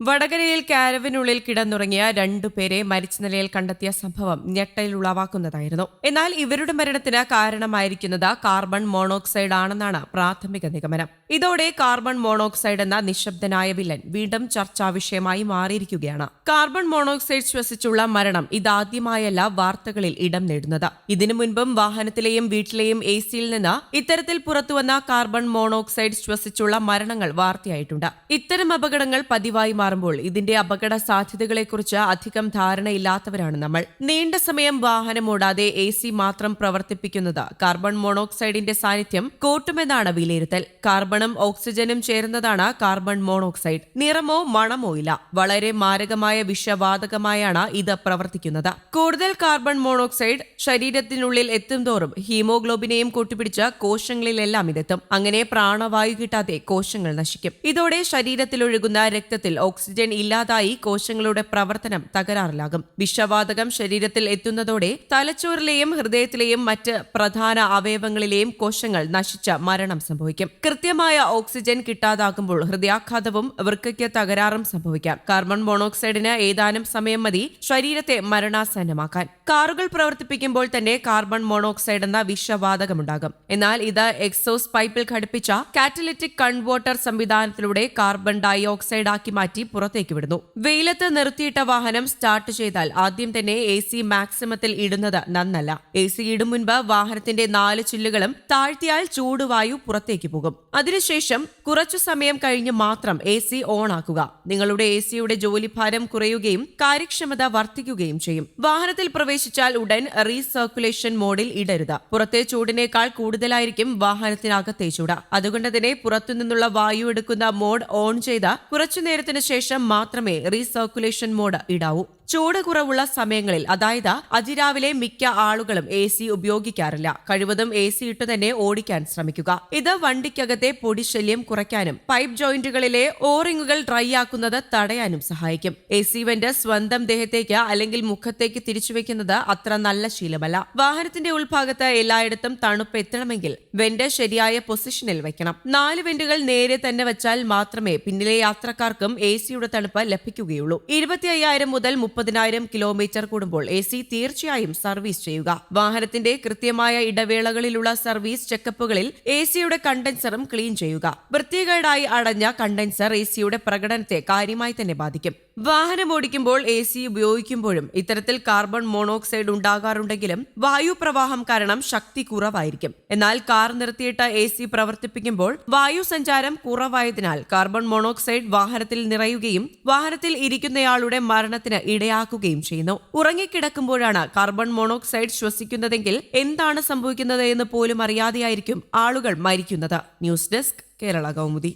വടകരയിൽ കാരവിനുള്ളിൽ കിടന്നുറങ്ങിയ രണ്ടുപേരെ മരിച്ച നിലയിൽ കണ്ടെത്തിയ സംഭവം ഞെട്ടലുളവാക്കുന്നതായിരുന്നു എന്നാൽ ഇവരുടെ മരണത്തിന് കാരണമായിരിക്കുന്നത് കാർബൺ മോണോക്സൈഡ് ആണെന്നാണ് പ്രാഥമിക നിഗമനം. ഇതോടെ കാർബൺ മോണോക്സൈഡ് എന്ന നിശബ്ദനായ വില്ലൻ വീണ്ടും ചർച്ചാ വിഷയമായി മാറിയിരിക്കുകയാണ്. കാർബൺ മോണോക്സൈഡ് ശ്വസിച്ചുള്ള മരണം ഇതാദ്യമായല്ല വാർത്തകളിൽ ഇടം നേടുന്നത്. ഇതിനു മുൻപും വാഹനത്തിലെയും വീട്ടിലെയും എ സിയിൽ നിന്ന് ഇത്തരത്തിൽ പുറത്തുവന്ന കാർബൺ മോണോക്സൈഡ് ശ്വസിച്ചുള്ള മരണങ്ങൾ വാർത്തയായിട്ടുണ്ട്. ഇത്തരം അപകടങ്ങൾ പതിവായി മാറുമ്പോൾ ഇതിന്റെ അപകട സാധ്യതകളെക്കുറിച്ച് അധികം ധാരണയില്ലാത്തവരാണ് നമ്മൾ. നീണ്ട സമയം വാഹനം ഓടാതെ എ സി മാത്രം പ്രവർത്തിപ്പിക്കുന്നത് കാർബൺ മോണോക്സൈഡിന്റെ സാന്നിധ്യം കൂട്ടുമെന്നാണ് വിലയിരുത്തൽ. കാർബണും ഓക്സിജനും ചേരുന്നതാണ് കാർബൺ മോണോക്സൈഡ്. നിറമോ മണമോ ഇല്ല. വളരെ മാരകമായ വിഷവാതകമായാണ് ഇത് പ്രവർത്തിക്കുന്നത്. കൂടുതൽ കാർബൺ മോണോക്സൈഡ് ശരീരത്തിനുള്ളിൽ എത്തും തോറും ഹീമോഗ്ലോബിനെയും കൂട്ടിപ്പിടിച്ച് കോശങ്ങളിലെല്ലാം ഇതെത്തും. അങ്ങനെ പ്രാണവായു കിട്ടാതെ കോശങ്ങൾ നശിക്കും. ഇതോടെ ശരീരത്തിലൊഴുകുന്ന രക്തത്തിൽ ഓക്സിജൻ ഇല്ലാതായി കോശങ്ങളുടെ പ്രവർത്തനം തകരാറിലാകും. വിഷവാതകം ശരീരത്തിൽ എത്തുന്നതോടെ തലച്ചോറിലെയും ഹൃദയത്തിലെയും മറ്റ് പ്രധാന അവയവങ്ങളിലെയും കോശങ്ങൾ നശിച്ച മരണം സംഭവിക്കും. കൃത്യമായ ഓക്സിജൻ കിട്ടാതാകുമ്പോൾ ഹൃദയാഘാതവും വൃക്കയ്ക്ക് തകരാറും സംഭവിക്കാം. കാർബൺ മോണോക്സൈഡിന് ഏതാനും സമയം മതി ശരീരത്തെ മരണാസന്നമാക്കാൻ. കാറുകൾ പ്രവർത്തിപ്പിക്കുമ്പോൾ തന്നെ കാർബൺ മോണോക്സൈഡ് എന്ന വിഷവാതകമുണ്ടാകും. എന്നാൽ ഇത് എക്സോസ് പൈപ്പിൽ ഘടിപ്പിച്ച കാറ്റലിറ്റിക് കൺവേർട്ടർ സംവിധാനത്തിലൂടെ കാർബൺ ഡൈ ഓക്സൈഡ് ആക്കി മാറ്റി പുറത്തേക്ക് വിടുന്നു. വെയിലത്ത് നിർത്തിയിട്ട വാഹനം സ്റ്റാർട്ട് ചെയ്താൽ ആദ്യം തന്നെ എ സി മാക്സിമത്തിൽ ഇടുന്നത് നന്നല്ല. എ സി ഇടും മുൻപ് വാഹനത്തിന്റെ നാല് ചില്ലുകളും താഴ്ത്തിയാൽ ചൂടുവായു പുറത്തേക്ക് പോകും. അതിനുശേഷം കുറച്ചു സമയം കഴിഞ്ഞ് മാത്രം എ സി ഓൺ ആക്കുക നിങ്ങളുടെ എ സിയുടെ ജോലിഭാരം കുറയുകയും കാര്യക്ഷമത വർദ്ധിക്കുകയും ചെയ്യും. വാഹനത്തിൽ പ്രവേശിച്ചാൽ ഉടൻ റീസർക്കുലേഷൻ മോഡിൽ ഇടരുത്. പുറത്തെ ചൂടിനേക്കാൾ കൂടുതലായിരിക്കും വാഹനത്തിനകത്തെ ചൂട്. അതുകൊണ്ട് തന്നെ പുറത്തുനിന്നുള്ള വായു എടുക്കുന്ന മോഡ് ഓൺ ചെയ്ത് കുറച്ചു നേരത്തിന് ശേഷം മാത്രമേ റീസർക്കുലേഷൻ മോഡ് ഇടാവൂ. ചൂട് കുറവുള്ള സമയങ്ങളിൽ അതായത് അതിരാവിലെ മിക്ക ആളുകളും എ സി ഉപയോഗിക്കാറില്ല. കഴിവതും എ സി ഇട്ട് തന്നെ ഓടിക്കാൻ ശ്രമിക്കുക. ഇത് വണ്ടിക്കകത്തെ പൊടിശല്യം കുറയ്ക്കാനും പൈപ്പ് ജോയിന്റുകളിലെ ഓറിങ്ങുകൾ ഡ്രൈ ആക്കുന്നത് തടയാനും സഹായിക്കും. എ സി വെന്റ് സ്വന്തം ദേഹത്തേക്ക് അല്ലെങ്കിൽ മുഖത്തേക്ക് തിരിച്ചുവെക്കുന്നത് അത്ര നല്ല ശീലമല്ല. വാഹനത്തിന്റെ ഉൾഭാഗത്ത് എല്ലായിടത്തും തണുപ്പ് എത്തണമെങ്കിൽ വെന്റ് ശരിയായ പൊസിഷനിൽ വെക്കണം. നാല് വെന്റുകൾ നേരെ തന്നെ വെച്ചാൽ മാത്രമേ പിന്നിലെ യാത്രക്കാർക്കും എ സിയുടെ തണുപ്പ് ലഭിക്കുകയുള്ളൂ. ഇരുപത്തി അയ്യായിരം മുതൽ മുപ്പതിനായിരം കിലോമീറ്റർ കൂടുമ്പോൾ എ സി തീർച്ചയായും സർവീസ് ചെയ്യുക. വാഹനത്തിന്റെ കൃത്യമായ ഇടവേളകളിലുള്ള സർവീസ് ചെക്കപ്പുകളിൽ എ സിയുടെ കണ്ടൻസറും ക്ലീൻ ചെയ്യുക. വൃത്തികേടായി അടഞ്ഞ കണ്ടൻസർ എ സിയുടെ പ്രകടനത്തെ കാര്യമായി തന്നെ ബാധിക്കും. വാഹനം ഓടിക്കുമ്പോൾ എ സി ഉപയോഗിക്കുമ്പോഴും ഇത്തരത്തിൽ കാർബൺ മോണോക്സൈഡ് ഉണ്ടാകാറുണ്ടെങ്കിലും വായു പ്രവാഹം കാരണം ശക്തി കുറവായിരിക്കും. എന്നാൽ കാർ നിർത്തിയിട്ട എ സി പ്രവർത്തിപ്പിക്കുമ്പോൾ വായു സഞ്ചാരം കുറവായതിനാൽ കാർബൺ മോണോക്സൈഡ് വാഹനത്തിൽ നിറയുകയും വാഹനത്തിൽ ഇരിക്കുന്നയാളുടെ മരണത്തിന് ഇടയാക്കുകയും ചെയ്യുന്നു. ഉറങ്ങിക്കിടക്കുമ്പോഴാണ് കാർബൺ മോണോക്സൈഡ് ശ്വസിക്കുന്നതെങ്കിൽ എന്താണ് സംഭവിക്കുന്നത് എന്ന് പോലും അറിയാതെയായിരിക്കും ആളുകൾ മരിക്കുന്നത്. News desk Kerala Kaumudi.